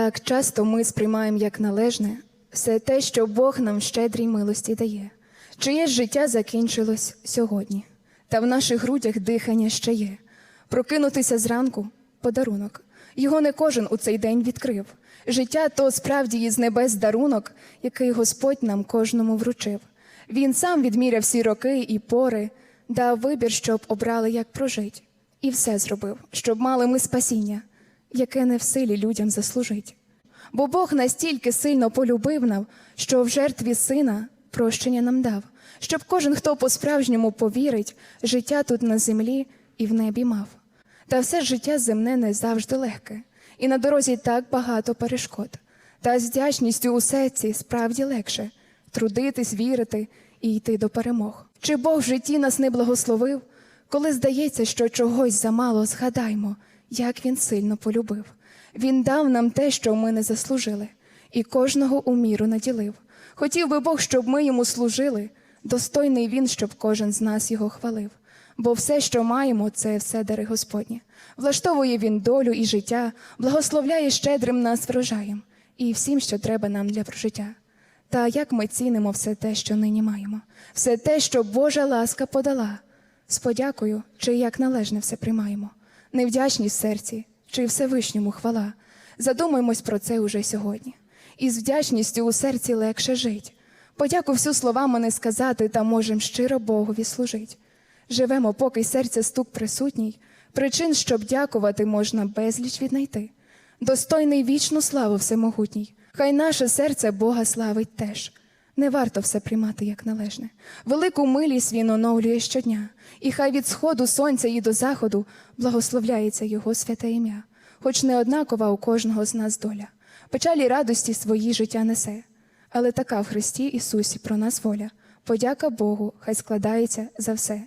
Так часто ми сприймаємо як належне все те, що Бог нам щедрій милості дає. Чиє життя закінчилось сьогодні, та в наших грудях дихання ще є. Прокинутися зранку подарунок. Його не кожен у цей день відкрив. Життя то справді із небес дарунок, який Господь нам кожному вручив. Він сам відміряв всі роки і пори, дав вибір, щоб обрали, як прожить, і все зробив, щоб мали ми спасіння, яке не в силі людям заслужить. Бо Бог настільки сильно полюбив нам, що в жертві сина прощення нам дав, щоб кожен, хто по-справжньому повірить, життя тут на землі і в небі мав. Та все життя земне не завжди легке, і на дорозі так багато перешкод. Та з вдячністю у серці справді легше трудитись, вірити і йти до перемог. Чи Бог в житті нас не благословив, коли здається, що чогось замало, згадаймо, як він сильно полюбив. Він дав нам те, що ми не заслужили, і кожного у міру наділив. Хотів би Бог, щоб ми йому служили, достойний він, щоб кожен з нас його хвалив. Бо все, що маємо, це все дари Господні. Влаштовує він долю і життя, благословляє щедрим нас врожаєм і всім, що треба нам для прожиття. Та як ми цінимо все те, що нині маємо, все те, що Божа ласка подала. З подякою, чи як належне все приймаємо, невдячність в серці, чи Всевишньому хвала. Задумаймось про це уже сьогодні. І з вдячністю у серці легше жить. Подяку всю словами не сказати, та можем щиро Богові служить. Живемо, поки й серця стук присутній, причин, щоб дякувати, можна безліч віднайти. Достойний вічну славу всемогутній, хай наше серце Бога славить теж. Не варто все приймати як належне. Велику милість він оновлює щодня, і хай від сходу сонця і до заходу благословляється його святе ім'я, хоч не однакова у кожного з нас доля. Печалі радості свої життя несе, але така в Христі Ісусі про нас воля. Подяка Богу, хай складається за все.